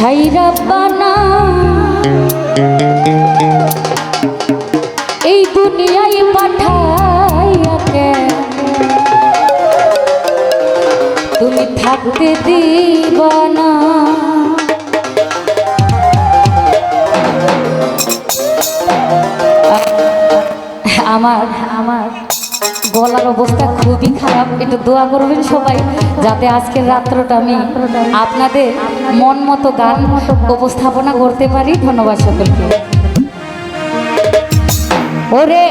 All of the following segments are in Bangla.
ছাইরা বানা। এই দুনিয়ায় পাঠাইয়া কেন তুমি থাকতে দিবানা। আমার আমার গলার অবস্থা খুবই খারাপ। একটু দোয়া করবেন সবাই, যাতে আজকের রাত্রটা আমি আপনাদের মন মতো গান উপস্থাপনা করতে পারি। ধন্যবাদ সকলকে। ওরে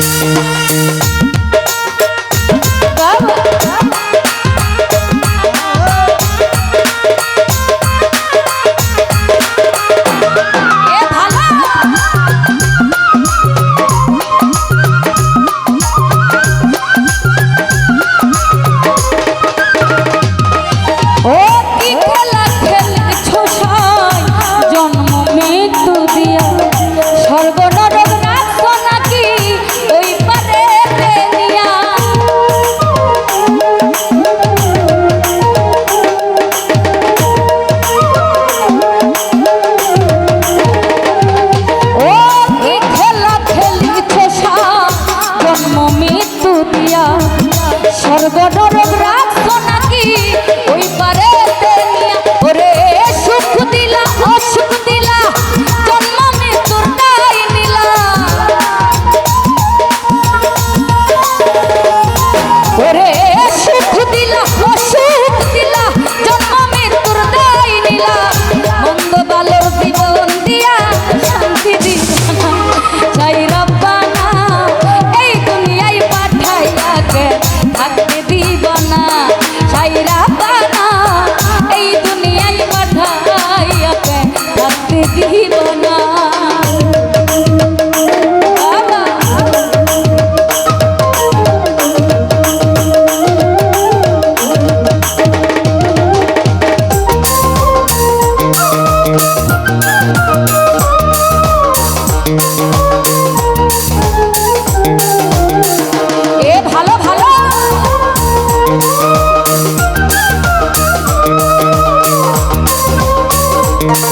Thank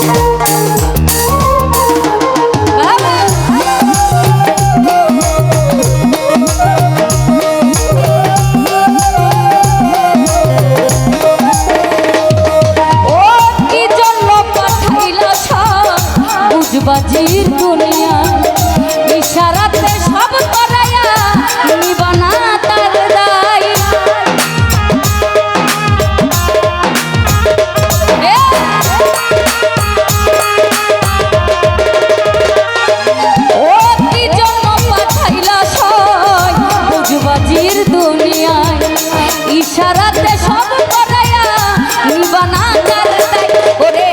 Música দুনিয়ায় ইশারাতে সব করাইয়া নিবানা করে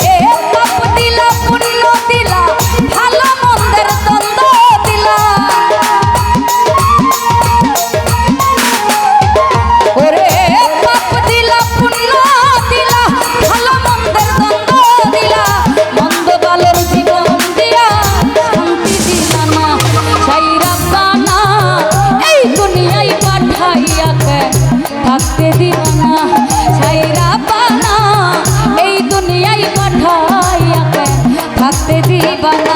থাকতে দিবা